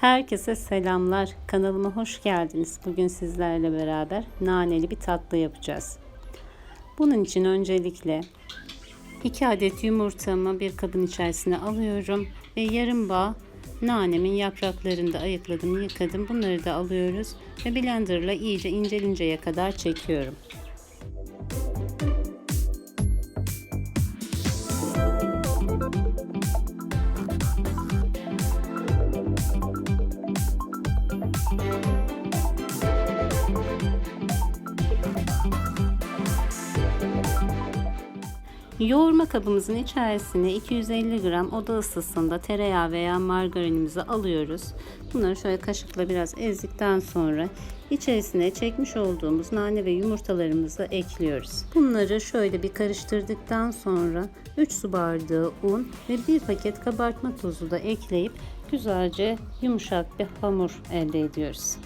Herkese selamlar. Kanalıma hoş geldiniz. Bugün sizlerle beraber naneli bir tatlı yapacağız. Bunun için öncelikle 2 adet yumurtamı bir kabın içerisine alıyorum ve yarım bağ nanemin yapraklarını da ayıkladım, yıkadım. Bunları da alıyoruz ve blenderla iyice incelinceye kadar çekiyorum. Yoğurma kabımızın içerisine 250 gram oda ısısında tereyağı veya margarinimizi alıyoruz. Bunları şöyle kaşıkla biraz ezdikten sonra içerisine çekmiş olduğumuz nane ve yumurtalarımızı ekliyoruz. Bunları şöyle bir karıştırdıktan sonra 3 su bardağı un ve 1 paket kabartma tozu da ekleyip güzelce yumuşak bir hamur elde ediyoruz.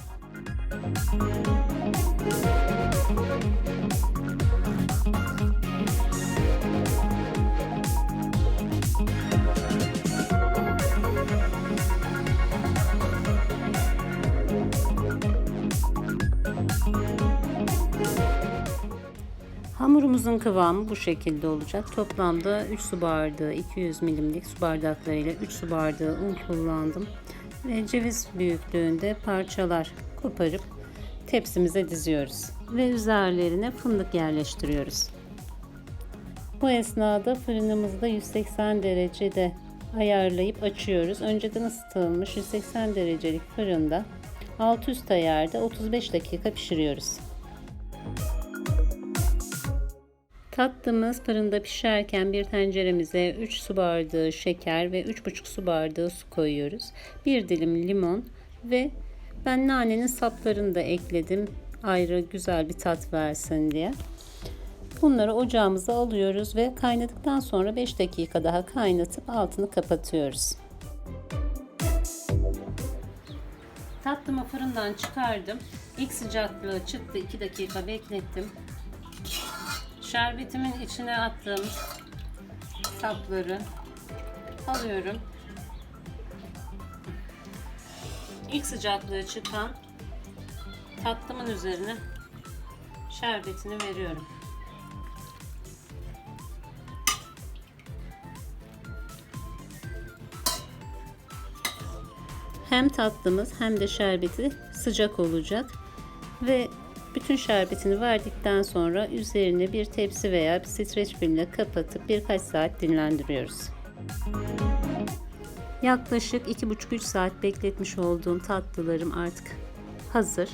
Hamurumuzun kıvamı bu şekilde olacak. Toplamda 3 su bardağı 200 milimlik su bardaklarıyla 3 su bardağı un kullandım. Ve ceviz büyüklüğünde parçalar koparıp tepsimize diziyoruz. Ve üzerlerine fındık yerleştiriyoruz. Bu esnada fırınımızda 180 derecede ayarlayıp açıyoruz. Önceden ısıtılmış 180 derecelik fırında alt üst ayarda 35 dakika pişiriyoruz. Tatlımız fırında pişerken bir tenceremize 3 su bardağı şeker ve 3,5 su bardağı su koyuyoruz. Bir dilim limon ve ben nanenin saplarını da ekledim. Ayrı güzel bir tat versin diye. Bunları ocağımıza alıyoruz ve kaynadıktan sonra 5 dakika daha kaynatıp altını kapatıyoruz. Tatlımı fırından çıkardım. İlk sıcaklığı çıktı. 2 dakika beklettim. Şerbetimin içine attığım sapları alıyorum. İlk sıcaklığı çıkan tatlımın üzerine şerbetini veriyorum. Hem tatlımız hem de şerbeti sıcak olacak ve bütün şerbetini verdikten sonra üzerine bir tepsi veya bir streç filmle kapatıp birkaç saat dinlendiriyoruz. Yaklaşık 2,5-3 saat bekletmiş olduğum tatlılarım artık hazır.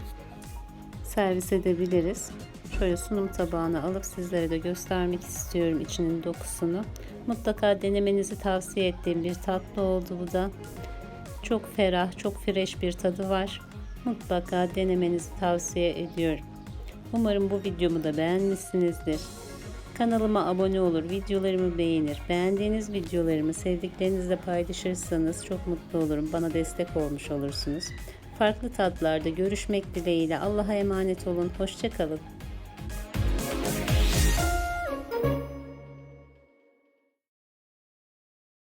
Servis edebiliriz. Şöyle sunum tabağına alıp sizlere de göstermek istiyorum içinin dokusunu. Mutlaka denemenizi tavsiye ettiğim bir tatlı oldu bu da. Çok ferah, çok fresh bir tadı var. Mutlaka denemenizi tavsiye ediyorum. Umarım bu videomu da beğenmişsinizdir. Kanalıma abone olur, videolarımı beğenir. Beğendiğiniz videolarımı sevdiklerinizle paylaşırsanız çok mutlu olurum. Bana destek olmuş olursunuz. Farklı tatlarda görüşmek dileğiyle Allah'a emanet olun. Hoşçakalın.